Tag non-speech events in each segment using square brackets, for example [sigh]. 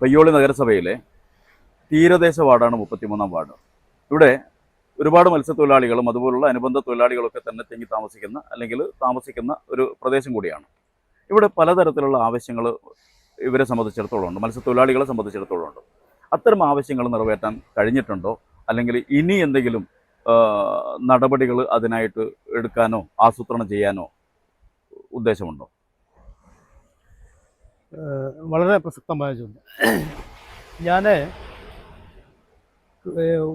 പയ്യോളി നഗരസഭയിലെ തീരദേശ വാർഡാണ് മുപ്പത്തിമൂന്നാം വാർഡ്. ഇവിടെ ഒരുപാട് മത്സ്യത്തൊഴിലാളികളും അതുപോലുള്ള അനുബന്ധ തൊഴിലാളികളൊക്കെ തന്നെ തിങ്ങി താമസിക്കുന്ന അല്ലെങ്കിൽ താമസിക്കുന്ന ഒരു പ്രദേശം കൂടിയാണ്. ഇവിടെ പലതരത്തിലുള്ള ആവശ്യങ്ങൾ ഇവരെ സംബന്ധിച്ചിടത്തോളം ഉണ്ട് മത്സ്യത്തൊഴിലാളികളെ സംബന്ധിച്ചിടത്തോളം ഉണ്ട് അത്തരം ആവശ്യങ്ങൾ നിറവേറ്റാൻ കഴിഞ്ഞിട്ടുണ്ടോ? അല്ലെങ്കിൽ ഇനി എന്തെങ്കിലും നടപടികൾ അതിനായിട്ട് എടുക്കാനോ ആസൂത്രണം ചെയ്യാനോ ഉദ്ദേശമുണ്ടോ? വളരെ പ്രസക്തമായ ചോദ്യം. ഞാൻ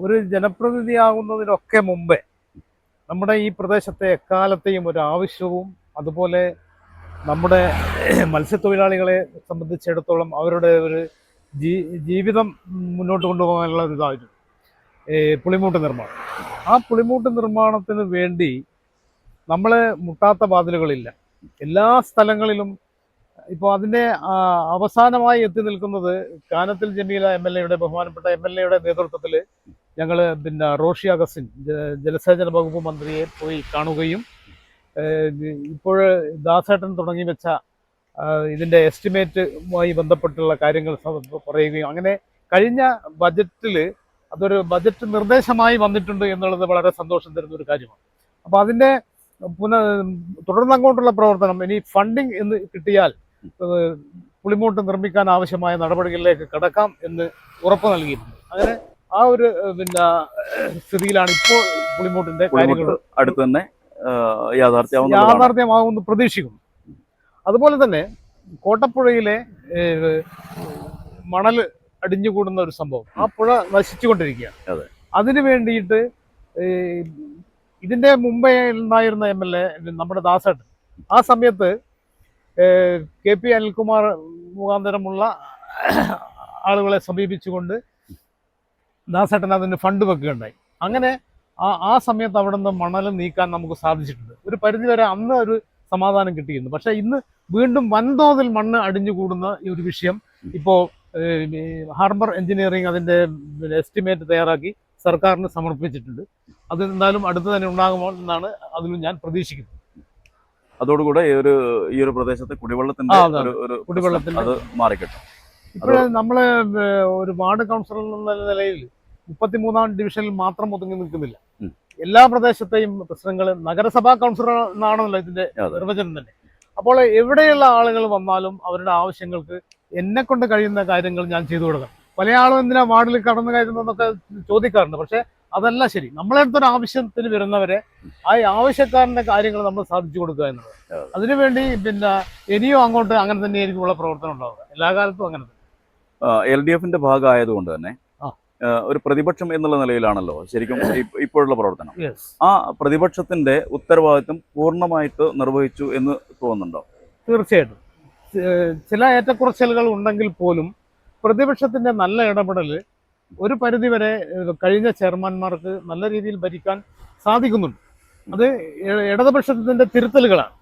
ഒരു ജനപ്രതിനിധിയാകുന്നതിനൊക്കെ മുമ്പേ നമ്മുടെ ഈ പ്രദേശത്തെ എക്കാലത്തെയും ഒരു ആവശ്യവും അതുപോലെ നമ്മുടെ മത്സ്യത്തൊഴിലാളികളെ സംബന്ധിച്ചിടത്തോളം അവരുടെ ഒരു ജീ ജീവിതം മുന്നോട്ട് കൊണ്ടുപോകാനുള്ള ഒരു ഇതായിരുന്നു. പുളിമൂട്ട് നിർമ്മാണം. ആ പുളിമൂട്ട് നിർമ്മാണത്തിന് വേണ്ടി നമ്മൾ മുട്ടാത്ത വാതിലുകളില്ല. എല്ലാ സ്ഥലങ്ങളിലും ഇപ്പോൾ അതിന്റെ അവസാനമായി എത്തി നിൽക്കുന്നത് കാനത്തിൽ ജമീല എം എൽ എയുടെ ബഹുമാനപ്പെട്ട എം എൽ എയുടെ നേതൃത്വത്തിൽ ഞങ്ങൾ പിന്നെ റോഷി അഗസ്റ്റിൻ ജലസേചന വകുപ്പ് മന്ത്രിയെ പോയി കാണുകയും ഇപ്പോൾ ദാസേട്ടൻ തുടങ്ങി വെച്ച ഇതിന്റെ എസ്റ്റിമേറ്റുമായി ബന്ധപ്പെട്ടുള്ള കാര്യങ്ങൾ പറയുകയും അങ്ങനെ കഴിഞ്ഞ ബജറ്റിൽ അതൊരു ബജറ്റ് നിർദ്ദേശമായി വന്നിട്ടുണ്ട് എന്നുള്ളത് വളരെ സന്തോഷം തരുന്ന ഒരു കാര്യമാണ്. അപ്പോൾ അതിന്റെ പുന തുടർന്നങ്ങോട്ടുള്ള പ്രവർത്തനം ഇനി ഫണ്ടിങ് എന്ന് കിട്ടിയാൽ പുളിമൂട്ട് നിർമ്മിക്കാൻ ആവശ്യമായ നടപടികളിലേക്ക് കടക്കാം എന്ന് ഉറപ്പ് നൽകിയിട്ടുണ്ട്. അങ്ങനെ ആ ഒരു പിന്നെ സ്ഥിതിയിലാണ് ഇപ്പോൾ പുളിമൂട്ടിന്റെ കാര്യങ്ങൾ. അടുത്ത് തന്നെ യാഥാർത്ഥ്യമാകുമെന്ന് പ്രതീക്ഷിക്കുന്നു. അതുപോലെ തന്നെ കോട്ടപ്പുഴയിലെ മണൽ അടിഞ്ഞുകൂടുന്ന ഒരു സംഭവം. ആ പുഴ നശിച്ചുകൊണ്ടിരിക്കുകയാണ്. അതെ. അതിനു വേണ്ടിയിട്ട് ഇതിന്റെ മുമ്പേ ഉണ്ടായിരുന്ന എം എൽ എ നമ്മുടെ ദാസേട്ടൻ ആ സമയത്ത് കെ പി അനിൽകുമാർ മുഖാന്തരമുള്ള ആളുകളെ സമീപിച്ചുകൊണ്ട് ദാസേട്ടൻ അതിന് ഫണ്ട് വെക്കുകയുണ്ടായി. അങ്ങനെ ആ ആ സമയത്ത് അവിടെ നിന്ന് മണൽ നീക്കാൻ നമുക്ക് സാധിച്ചിട്ടുണ്ട്. ഒരു പരിധിവരെ അന്ന് ഒരു സമാധാനം കിട്ടിയിരുന്നു. പക്ഷേ ഇന്ന് വീണ്ടും വൻതോതിൽ മണ്ണ് അടിഞ്ഞു കൂടുന്ന ഈ ഒരു വിഷയം ഇപ്പോൾ ഹാർബർ എഞ്ചിനീയറിംഗ് അതിന്റെ എസ്റ്റിമേറ്റ് തയ്യാറാക്കി സർക്കാരിന് സമർപ്പിച്ചിട്ടുണ്ട്. അത് എന്തായാലും അടുത്ത് തന്നെ ഉണ്ടാകുമോ എന്നാണ് അതിലും ഞാൻ പ്രതീക്ഷിക്കുന്നത്. അതോടുകൂടെ ഈ ഒരു ഈ ഒരു പ്രദേശത്തെ കുടിവെള്ളത്തിന്റെ ഒരു ഒരു കുടിവെള്ളത്തിന്റെ- അത് മാറിക്കിട്ടും. ഇപ്പോൾ നമ്മൾ ഒരു വാർഡ് കൗൺസിലർ എന്ന നിലയിൽ മുപ്പത്തിമൂന്നാം ഡിവിഷനിൽ മാത്രം ഒതുങ്ങി നിൽക്കുന്നില്ല. എല്ലാ പ്രദേശത്തെയും പ്രശ്നങ്ങൾ നഗരസഭാ കൗൺസിലർ എന്നാണല്ലോ ഇതിന്റെ. നിർവചനം തന്നെ. അപ്പോൾ എവിടെയുള്ള ആളുകൾ വന്നാലും അവരുടെ ആവശ്യങ്ങൾക്ക് എന്നെ കൊണ്ട് കഴിയുന്ന കാര്യങ്ങൾ ഞാൻ ചെയ്തു കൊടുക്കാം പല ആളും എന്തിനാ വാർഡിൽ കടന്നു കയറുന്നതെന്നൊക്കെ ചോദിക്കാറുണ്ട്. പക്ഷെ അതല്ല ശരി. നമ്മളെ അടുത്തൊരു ആവശ്യത്തിന് വരുന്നവരെ ആ ആവശ്യക്കാരന്റെ കാര്യങ്ങൾ നമ്മൾ സാധിച്ചു കൊടുക്കുക എന്നുള്ളത്. അതിനുവേണ്ടി പിന്നെ ഇനിയും അങ്ങോട്ട് അങ്ങനെ തന്നെ ഉള്ള പ്രവർത്തനം ഉണ്ടാവുക. എല്ലാ കാലത്തും അങ്ങനെ തന്നെ. എൽ ഡി എഫിന്റെ ഭാഗമായതുകൊണ്ട് തന്നെ ഒരു പ്രതിപക്ഷം എന്നുള്ള നിലയിലാണല്ലോ ശരിക്കും ഇപ്പോഴുള്ള പ്രവർത്തനം. ആ പ്രതിപക്ഷത്തിന്റെ ഉത്തരവാദിത്വം പൂർണമായിട്ട് നിർവഹിച്ചു എന്ന് തോന്നുന്നുണ്ടോ? തീർച്ചയായിട്ടും. ചില ഏറ്റക്കുറച്ചിലുകൾ ഉണ്ടെങ്കിൽ പോലും പ്രതിപക്ഷത്തിന്റെ നല്ല ഇടപെടൽ ഒരു പരിധിവരെ കഴിഞ്ഞ ചെയർമാൻമാർക്ക് നല്ല രീതിയിൽ ഭരിക്കാൻ സാധിക്കുന്നുണ്ട്. അത് ഇടതുപക്ഷത്തിന്റെ തിരുത്തലുകളാണ്.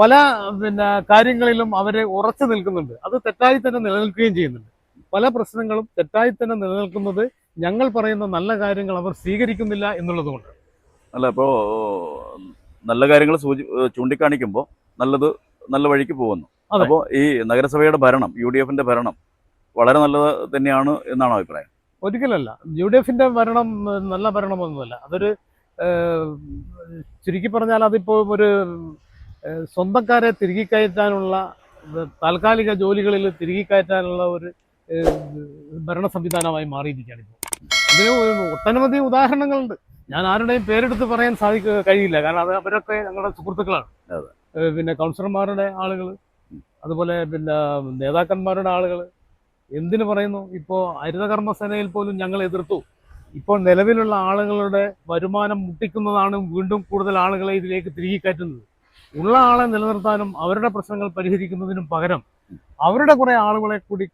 പല പിന്നെ കാര്യങ്ങളിലും അവരെ ഉറച്ചു നിൽക്കുന്നുണ്ട്. അത് തെറ്റായി തന്നെ നിലനിൽക്കുകയും ചെയ്യുന്നുണ്ട്. പല പ്രശ്നങ്ങളും തെറ്റായി തന്നെ നിലനിൽക്കുന്നത് ഞങ്ങൾ പറയുന്ന നല്ല കാര്യങ്ങൾ അവർ സ്വീകരിക്കുന്നില്ല എന്നുള്ളതുകൊണ്ട്. അല്ല ഇപ്പോ നല്ല കാര്യങ്ങൾ സൂചി ചൂണ്ടിക്കാണിക്കുമ്പോൾ നല്ലത് നല്ല വഴിക്ക് പോകുന്നു. അപ്പോൾ ഈ നഗരസഭയുടെ ഭരണം യു ഡി എഫിന്റെ ഭരണം വളരെ നല്ലത് തന്നെയാണ് എന്നാണ് അഭിപ്രായം. ഒരിക്കലല്ല. യു ഡി എഫിന്റെ ഭരണം നല്ല ഭരണമൊന്നുമല്ല. അതൊരു ചുരുക്കി പറഞ്ഞാൽ അതിപ്പോൾ ഒരു സ്വന്തക്കാരെ തിരികെ കയറ്റാനുള്ള താൽക്കാലിക ജോലികളിൽ തിരികെ കയറ്റാനുള്ള ഒരു ഭരണ സംവിധാനമായി മാറിയിരിക്കുകയാണ് ഇപ്പോൾ അതിന് ഒട്ടനവധി ഉദാഹരണങ്ങളുണ്ട്. ഞാൻ ആരുടെയും പേരെടുത്ത് പറയാൻ സാധിക്ക കഴിയില്ല. കാരണം അത് അവരൊക്കെ ഞങ്ങളുടെ സുഹൃത്തുക്കളാണ്. പിന്നെ കൗൺസിലർമാരുടെ ആളുകൾ അതുപോലെ പിന്നെ നേതാക്കന്മാരുടെ ആളുകൾ എന്തിനു പറയുന്നു? ഇപ്പോൾ ഹരിതകർമ്മസേനയിൽ പോലും ഞങ്ങൾ എതിർത്തു. ഇപ്പോൾ നിലവിലുള്ള ആളുകളുടെ വരുമാനം മുട്ടിക്കുന്നതാണ് വീണ്ടും കൂടുതൽ ആളുകളെ ഇതിലേക്ക് തിരികെ കയറ്റുന്നത്. ഉള്ള ആളെ നിലനിർത്താനും അവരുടെ പ്രശ്നങ്ങൾ പരിഹരിക്കുന്നതിനും പകരം അവരുടെ കുറെ ആളുകളെ കൂടി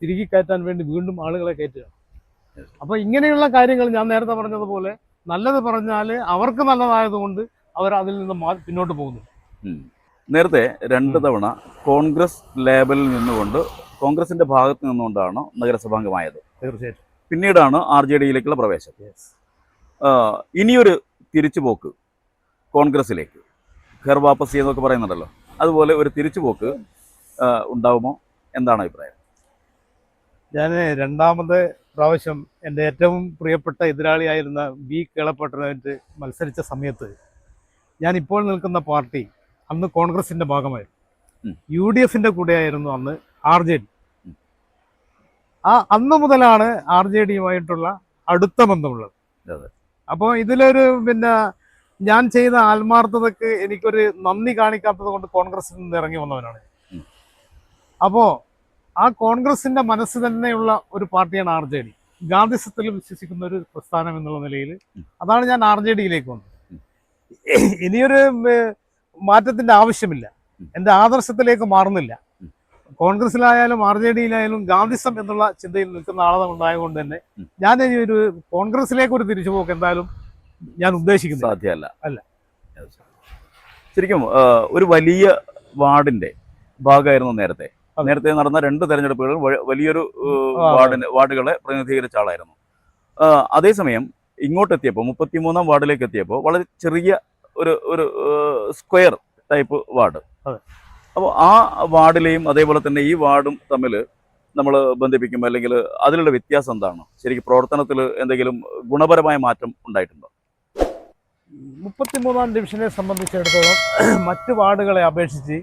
തിരികെ കയറ്റാൻ വേണ്ടി വീണ്ടും ആളുകളെ കയറ്റുക. അപ്പൊ ഇങ്ങനെയുള്ള കാര്യങ്ങൾ ഞാൻ നേരത്തെ പറഞ്ഞതുപോലെ നല്ലത് പറഞ്ഞാൽ അവർക്ക് നല്ലതായതുകൊണ്ട് അവർ അതിൽ നിന്ന് പിന്നോട്ട് പോകുന്നു. നേരത്തെ രണ്ട് തവണ കോൺഗ്രസ് ലേബലിൽ നിന്നുകൊണ്ട് കോൺഗ്രസിന്റെ ഭാഗത്ത് നിന്നുകൊണ്ടാണ് നഗരസഭാംഗമായത്. തീർച്ചയായിട്ടും. പിന്നീടാണ് ആർ ജെ ഡിയിലേക്കുള്ള പ്രവേശം ഇനിയൊരു തിരിച്ചുപോക്ക് കോൺഗ്രസിലേക്ക്. ഖർ വാപ്പസി ചെയ്യുന്നൊക്കെ പറയുന്നുണ്ടല്ലോ. അതുപോലെ ഒരു തിരിച്ചുപോക്ക് ഉണ്ടാവുമോ? എന്താണ് അഭിപ്രായം? ഞാൻ രണ്ടാമത് പ്രാവശ്യം എന്റെ ഏറ്റവും പ്രിയപ്പെട്ട എതിരാളിയായിരുന്ന വി കേളപ്പട്ടനായിട്ട് മത്സരിച്ച സമയത്ത് ഞാൻ ഇപ്പോൾ നിൽക്കുന്ന പാർട്ടി അന്ന് കോൺഗ്രസിന്റെ ഭാഗമായിരുന്നു. യു ഡി എഫിന്റെ കൂടെയായിരുന്നു അന്ന് ആർ ജെ ഡി. ആ അന്ന് മുതലാണ് ആർ ജെ ഡിയുമായിട്ടുള്ള അടുത്ത ബന്ധമുള്ളത്. അപ്പോൾ ഇതിലൊരു പിന്നെ ഞാൻ ചെയ്ത ആത്മാർത്ഥതക്ക് എനിക്കൊരു നന്ദി കാണിക്കാത്തത് കൊണ്ട് കോൺഗ്രസിൽ നിന്ന് ഇറങ്ങി വന്നവനാണ് അപ്പോൾ അപ്പോ ആ കോൺഗ്രസിന്റെ മനസ്സ് തന്നെയുള്ള ഒരു പാർട്ടിയാണ് ആർ ജെ ഡി. ഗാന്ധിസത്തിൽ വിശ്വസിക്കുന്ന ഒരു പ്രസ്ഥാനം എന്നുള്ള നിലയിൽ അതാണ് ഞാൻ ആർ ജെ ഡിയിലേക്ക് വന്നത്. ഇനിയൊരു മാറ്റത്തിന്റെ ആവശ്യമില്ല. എന്റെ ആദർശത്തിലേക്ക് മാറുന്നില്ല. കോൺഗ്രസിലായാലും ആർ ജെ ഡിയിലായാലും ഗാന്ധിസം എന്നുള്ള ചിന്തയിൽ നിൽക്കുന്ന ആളെ ഉണ്ടായതുകൊണ്ട് തന്നെ ഞാൻ ഒരു കോൺഗ്രസിലേക്ക് ഒരു തിരിച്ചുപോക്ക് എന്തായാലും ഞാൻ ഉദ്ദേശിക്കുന്നു സാധ്യമല്ല. അല്ല. ശരിക്കും ഒരു വലിയ വാർഡിന്റെ ഭാഗമായിരുന്നു നേരത്തെ. നേരത്തെ നടന്ന രണ്ട് തെരഞ്ഞെടുപ്പുകൾ വലിയൊരു വാർഡിന്റെ വാർഡുകളെ പ്രതിനിധീകരിച്ച ആളായിരുന്നു. അതേസമയം ഇങ്ങോട്ടെത്തിയപ്പോൾ മുപ്പത്തിമൂന്നാം വാർഡിലേക്ക് എത്തിയപ്പോൾ വളരെ ചെറിയ ഒരു ഒരു സ്ക്വയർ ടൈപ്പ് വാർഡ്. അപ്പോൾ ആ വാർഡിലെയും അതേപോലെ തന്നെ ഈ വാർഡും തമ്മിൽ നമ്മൾ ബന്ധിപ്പിക്കും അല്ലെങ്കിൽ അതിലുള്ള വ്യത്യാസം എന്താണ്? ശരിക്കും പ്രവർത്തനത്തിൽ എന്തെങ്കിലും ഗുണപരമായ മാറ്റം ഉണ്ടായിട്ടുണ്ടോ? മുപ്പത്തിമൂന്നാം ഡിവിഷനെ സംബന്ധിച്ചിടത്തോളം [clears throat] മറ്റ് വാർഡുകളെ അപേക്ഷിച്ച്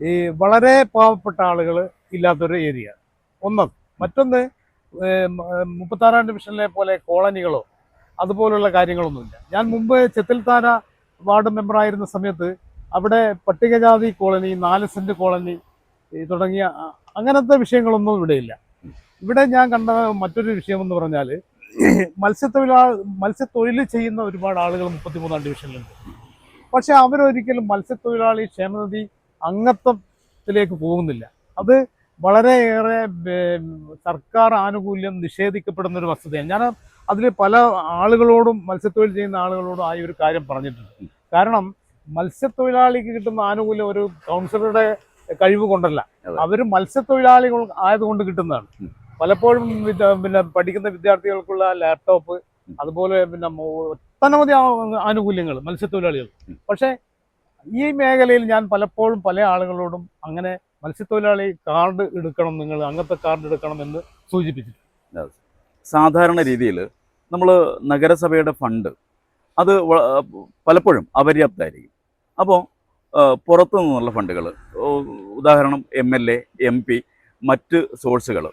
ഈ വളരെ പാവപ്പെട്ട ആളുകൾ ഇല്ലാത്തൊരു ഏരിയ. ഒന്ന് മറ്റൊന്ന് മുപ്പത്താറാം ഡിവിഷനിലെ പോലെ കോളനികളോ അതുപോലുള്ള കാര്യങ്ങളൊന്നുമില്ല. ഞാൻ മുമ്പ് ചെത്തിൽത്താര വാർഡ് മെമ്പറായിരുന്ന സമയത്ത് അവിടെ പട്ടികജാതി കോളനി നാല് സെന്റ് കോളനി തുടങ്ങിയ അങ്ങനത്തെ വിഷയങ്ങളൊന്നും ഇവിടെയില്ല ഇവിടെ ഞാൻ കണ്ട മറ്റൊരു വിഷയം എന്ന് പറഞ്ഞാൽ മത്സ്യത്തൊഴിലാളി മത്സ്യത്തൊഴിൽ ചെയ്യുന്ന ഒരുപാട് ആളുകൾ മുപ്പത്തിമൂന്നാം ഡിവിഷനിലുണ്ട്. പക്ഷെ അവരൊരിക്കലും മത്സ്യത്തൊഴിലാളി ക്ഷേമനിധി അംഗത്വത്തിലേക്ക് പോകുന്നില്ല. അത് വളരെയേറെ സർക്കാർ ആനുകൂല്യം നിഷേധിക്കപ്പെടുന്ന ഒരു വസ്തുതയാണ്. ഞാൻ അതിൽ പല ആളുകളോടും മത്സ്യത്തൊഴിൽ ചെയ്യുന്ന ആളുകളോടും ആയി ഒരു കാര്യം പറഞ്ഞിട്ടുണ്ട്. കാരണം മത്സ്യത്തൊഴിലാളിക്ക് കിട്ടുന്ന ആനുകൂല്യം ഒരു കൗൺസിലറുടെ കഴിവ് കൊണ്ടല്ല. അവർ മത്സ്യത്തൊഴിലാളികൾ ആയതുകൊണ്ട് കിട്ടുന്നതാണ്. പലപ്പോഴും പിന്നെ പഠിക്കുന്ന വിദ്യാർത്ഥികൾക്കുള്ള ലാപ്ടോപ്പ് അതുപോലെ പിന്നെ ഒട്ടനവധി ആനുകൂല്യങ്ങൾ മത്സ്യത്തൊഴിലാളികൾ. പക്ഷെ പക്ഷേ ഈ മേഖലയിൽ ഞാൻ പലപ്പോഴും പല ആളുകളോടും അങ്ങനെ മത്സ്യത്തൊഴിലാളി കാർഡ് എടുക്കണം നിങ്ങൾ അങ്ങനത്തെ കാർഡ് എടുക്കണം എന്ന് സൂചിപ്പിച്ചിട്ടുണ്ട്. സാധാരണ രീതിയിൽ നമ്മൾ നഗരസഭയുടെ ഫണ്ട് അത് പലപ്പോഴും അപര്യാപ്തമായിരിക്കും അപ്പോൾ പുറത്തു നിന്നുള്ള ഫണ്ടുകൾ ഉദാഹരണം M L A M P മറ്റ് സോഴ്സുകൾ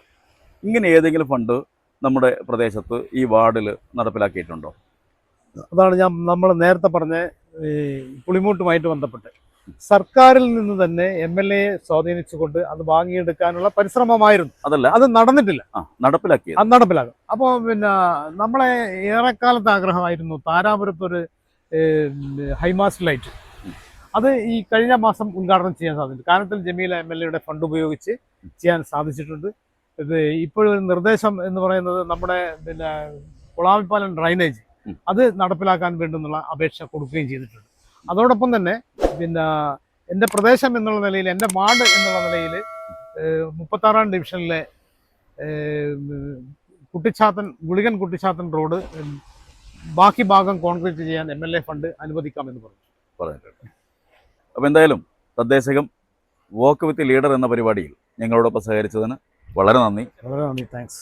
ഇങ്ങനെ ഏതെങ്കിലും ഫണ്ട് നമ്മുടെ പ്രദേശത്ത് ഈ വാർഡിൽ നടപ്പിലാക്കിയിട്ടുണ്ടോ? അതാണ് ഞാൻ നമ്മൾ നേരത്തെ പറഞ്ഞ പുളിമൂട്ടുമായിട്ട് ബന്ധപ്പെട്ട്. സർക്കാരിൽ നിന്ന് തന്നെ എം എൽ എ സ്വാധീനിച്ചുകൊണ്ട് അത് വാങ്ങിയെടുക്കാനുള്ള പരിശ്രമമായിരുന്നു. അതല്ല. അത് നടന്നിട്ടില്ല. നടപ്പിലാക്കി അത് നടപ്പിലാക്കും. അപ്പോൾ പിന്നെ നമ്മളെ ഏറെക്കാലത്തെ ആഗ്രഹമായിരുന്നു താരാപുരത്ത് ഒരു ഹൈമാസ്റ്റ് ലൈറ്റ്. അത് ഈ കഴിഞ്ഞ മാസം ഉദ്ഘാടനം ചെയ്യാൻ സാധിച്ചു. കാനത്തിൽ ജമീല എം എൽ എയുടെ ഫണ്ട് ഉപയോഗിച്ച് ചെയ്യാൻ സാധിച്ചിട്ടുണ്ട്. ഇത് ഇപ്പോഴൊരു നിർദ്ദേശം എന്ന് പറയുന്നത് നമ്മുടെ പിന്നെ കുളാവിപ്പാലം ഡ്രൈനേജ് അത് നടപ്പിലാക്കാൻ വേണ്ടുന്നുള്ള അപേക്ഷ കൊടുക്കുകയും ചെയ്തിട്ടുണ്ട്. അതോടൊപ്പം തന്നെ പിന്നെ എന്റെ പ്രദേശം എന്നുള്ള നിലയിൽ എന്റെ വാർഡ് എന്നുള്ള നിലയിൽ മുപ്പത്താറാം ഡിവിഷനിലെ കുട്ടിച്ചാത്തൻ ഗുളികൻ കുട്ടിച്ചാത്തൻ റോഡ് ബാക്കി ഭാഗം കോൺക്രീറ്റ് ചെയ്യാൻ എം എൽ എ ഫണ്ട് അനുവദിക്കാമെന്ന് പറഞ്ഞു. പറഞ്ഞിട്ടുണ്ട്. അപ്പോൾ എന്തായാലും തദ്ദേശകം വോക്ക് വിത്ത് ലീഡർ എന്ന പരിപാടിയിൽ ഞങ്ങളോടൊപ്പം സഹകരിച്ചതിന് വളരെ നന്ദി. വളരെ നന്ദി. താങ്ക്സ്.